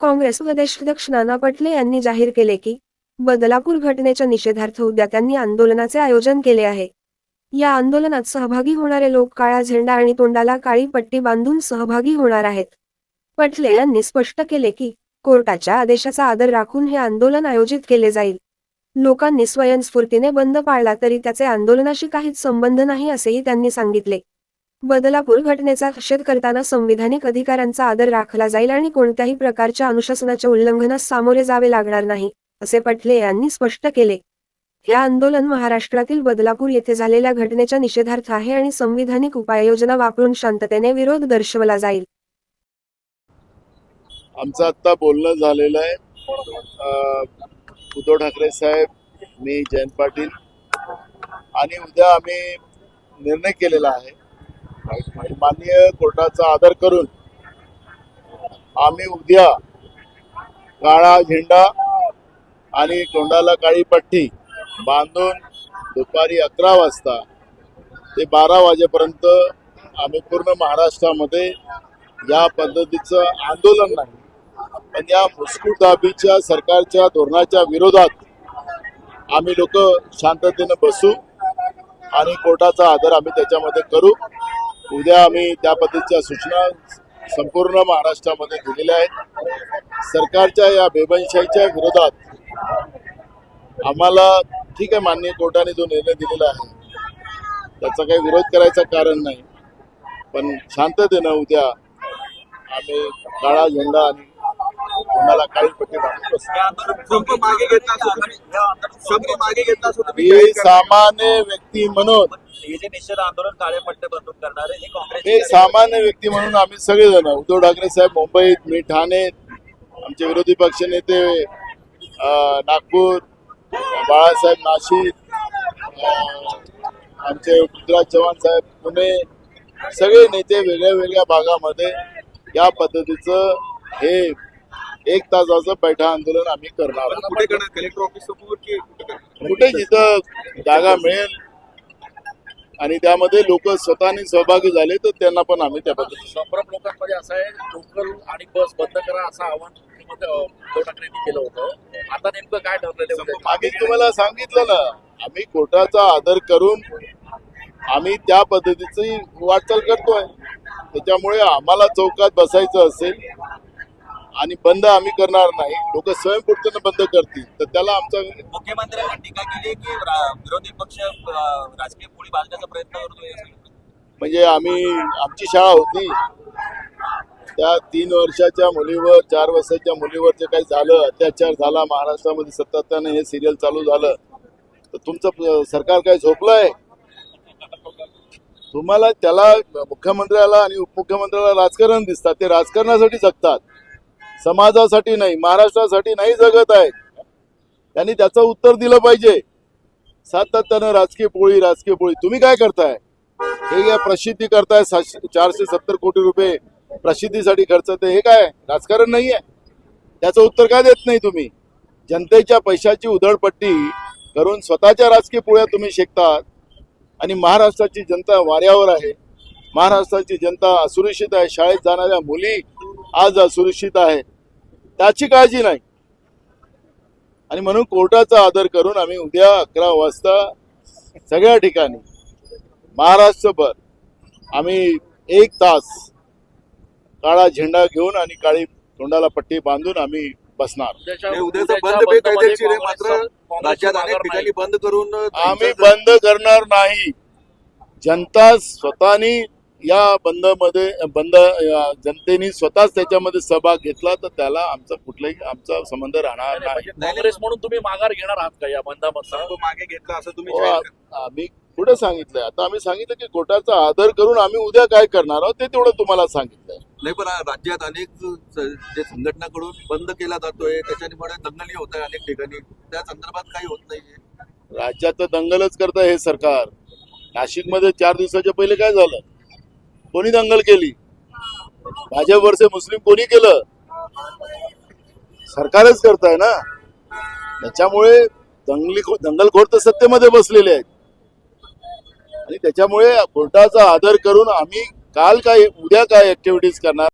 काँग्रेस प्रदेशाध्यक्ष नाना पटले यांनी जाहीर केले की बदलापूर घटनेच्या निषेधार्थ उद्या त्यांनी आंदोलनाचे आयोजन केले आहे. या आंदोलनात सहभागी होणारे लोक काळा झेंडा आणि तोंडाला काळी पट्टी बांधून सहभागी होणार आहेत. पटले यांनी स्पष्ट केले की कोर्टाच्या आदेशाचा आदर राखून हे आंदोलन आयोजित केले जाईल. लोकांनी स्वयंस्फूर्तीने बंद पाळला तरी त्याचे आंदोलनाशी काहीच संबंध नाही असेही त्यांनी सांगितले. बदलापूर घटनेचा निषेध करताना संविधानिक अधिकारांचा आदर राखला जाईल आणि कोणत्याही प्रकारच्या अनुशासनाच्या उल्लंघनास सामोरे जावे लागणार नाही असे पटले यांनी स्पष्ट केले. हे आंदोलन महाराष्ट्रातील बदलापूर येथे झालेल्या घटनेच्या निषेधार्थ आहे आणि संविधानिक उपाययोजना वापरून शांततेने विरोध दर्शवला जाईल. आमचं आत्ता बोलणं झालेलं आहे. उद्धव ठाकरे साहेब मी जयंत पाटील आणि उद्या आम्ही निर्णय केलेला आहे. माननीय कोर्टाचा आदर करून आम्ही उद्या काळा झेंडा आणि तोंडाला काळी पट्टी बांधून दुपारी अकरा वाजता ते बारा वाजेपर्यंत आम्ही पूर्ण महाराष्ट्रामध्ये या पद्धतीचं आंदोलन नाही पण या मुस्कुटाबीच्या सरकारच्या धोरणाच्या विरोधात आम्ही लोक शांततेनं बसू आणि कोर्टाचा आदर आम्ही त्याच्यामध्ये करू. उद्या आम्ही त्या पद्धतीच्या सूचना संपूर्ण महाराष्ट्रामध्ये दिलेल्या आहेत. सरकारच्या या बेबनशाहीच्या विरोधात आम्हाला ठीक आहे माननीय कोर्टाने जो निर्णय दिलेला आहे त्याचा काही विरोध करायचं कारण नाही. पण शांततेनं उद्या आम्ही काळा झेंडा आणि कोणाला. हे करणार. सामान्य व्यक्ती म्हणून हे जे निषेध आंदोलन काळे पट्टे बंधून करणारे हे काँग्रेस सामान्य व्यक्ती म्हणून आम्ही सगळेजण उद्धव ठाकरे साहेब मुंबईत मी ठाणे आमचे विरोधी पक्ष नेते नागपूर बाळासाहेब नाशिक आमचे पृथ्वीराज चव्हाण साहेब पुणे सगळे नेते वेगळ्या वेगळ्या भागामध्ये या पद्धतीचं हे एक तासाचं बैठा आंदोलन आम्ही करणार आहोत. कुठे करणार कलेक्टर ऑफिस समोर की कुठे जिथं जागा मिळेल आणि त्यामध्ये लोक स्वतःने सहभागी झाले तर त्यांना पण आम्ही त्या पद्धतीने संभ्रम लोकांमध्ये असं आहे लोकल आणि बस बंद करा असं आवाहन मुख्यमंत्री अं, उद्धव ठाकरेंनी केलं होतं आता नेमकं काय ठरलेलं? आम्ही तुम्हाला सांगितलं ना आम्ही कोर्टाचा आदर करून आम्ही त्या पद्धतीची वाटचाल करतोय त्याच्यामुळे आम्हाला चौकात बसायचं असेल आणि बंद आम्ही करणार नाही. लोक स्वयंपूर्तीनं बंद करतील. तर त्याला आमचा मुख्यमंत्र्यांनी टीका केली की विरोधी पक्ष राजकीय पोळी बांधण्याचा प्रयत्न करतोय म्हणजे आम्ही आमची शाळा होती त्या तीन वर्षाच्या मुलीवर चार वर्षाच्या मुलीवर जे काही झालं अत्याचार झाला महाराष्ट्रामध्ये सातत्यानं हे सिरियल चालू झालं तर तुमचं सरकार काय झोपलंय? तुम्हाला त्याला मुख्यमंत्र्याला आणि उपमुख्यमंत्र्याला राजकारण दिसतात. ते राजकारणासाठी जगतात. समाजासाठी नाही महाराष्ट्रासाठी नाही जगत आहेत त्यांनी त्याचं उत्तर दिलं पाहिजे. सातत्यानं राजकीय पोळी राजकीय पोळी. तुम्ही काय करताय? हे या प्रसिद्धी करताय सातशे चारशे सत्तर कोटी रुपये प्रसिद्धीसाठी खर्च ते. हे काय? राजकारण नाही आहे त्याचं उत्तर का देत नाही तुम्ही? जनतेच्या पैशाची उधळपट्टी करून स्वतःच्या राजकीय पोळ्या तुम्ही शेकतात आणि महाराष्ट्राची जनता वाऱ्यावर आहे. महाराष्ट्राची जनता असुरक्षित आहे. शाळेत जाणाऱ्या मुली आज असुरक्षित आहे. त्याची काळजी नाही. आणि म्हणून कोर्टाचा आदर करून आम्ही उद्या अकरा वाजता सगळ्या ठिकाणी महाराष्ट्रभर आम्ही एक तास काळा झेंडा घेऊन आणि काळी तोंडाला पट्टी बांधून आम्ही बसणार. उद्याचं बंद बंदमध्ये बेकायदेशीर आहे काँग्रेसचं- मात्र काँग्रेसचं राज्यात अनेक माघार ठिकाणी नाही. बंद करून आम्ही बंद करणार नाही. जनता स्वतःनी या बंदमध्ये बंद या जनतेने स्वतःच त्याच्यामध्ये सहभाग घेतला तर त्याला आमचा कुठलाही आमचा संबंध राहणार नाही, म्हणजे काँग्रेस म्हणून तुम्ही माघार घेणार आहात का या बंदामधनं? संप मागे घेतला असं तुम्ही हो, आम्ही पुढे सांगितलंय. आता आम्ही सांगितलं की कोर्टाचा आदर करून आम्ही उद्या काय करणार आहोत ते तेवढं तुम्हाला सांगितलंय. नाही पण राज्यात अनेक जे संघटनाकडून बंद केला जातोय त्याच्यामुळे दंगली होत आहे अनेक ठिकाणी. त्या संदर्भात काही होत नाहीये. राज्यात तर दंगलच करत हे सरकार. नाशिकमध्ये चार दिवसाच्या पहिले काय झालं? कोणी दंगल केली? भाजप वर्षे मुस्लिम कोणी केलं? सरकारच करताय ना? त्याच्यामुळे दंगली दंगलखोर तर सत्तेमध्ये बसलेले आहेत. आणि त्याच्यामुळे कोर्टाचा आदर करून आम्ही काल काय उद्या काय ऍक्टिव्हिटीज करणार?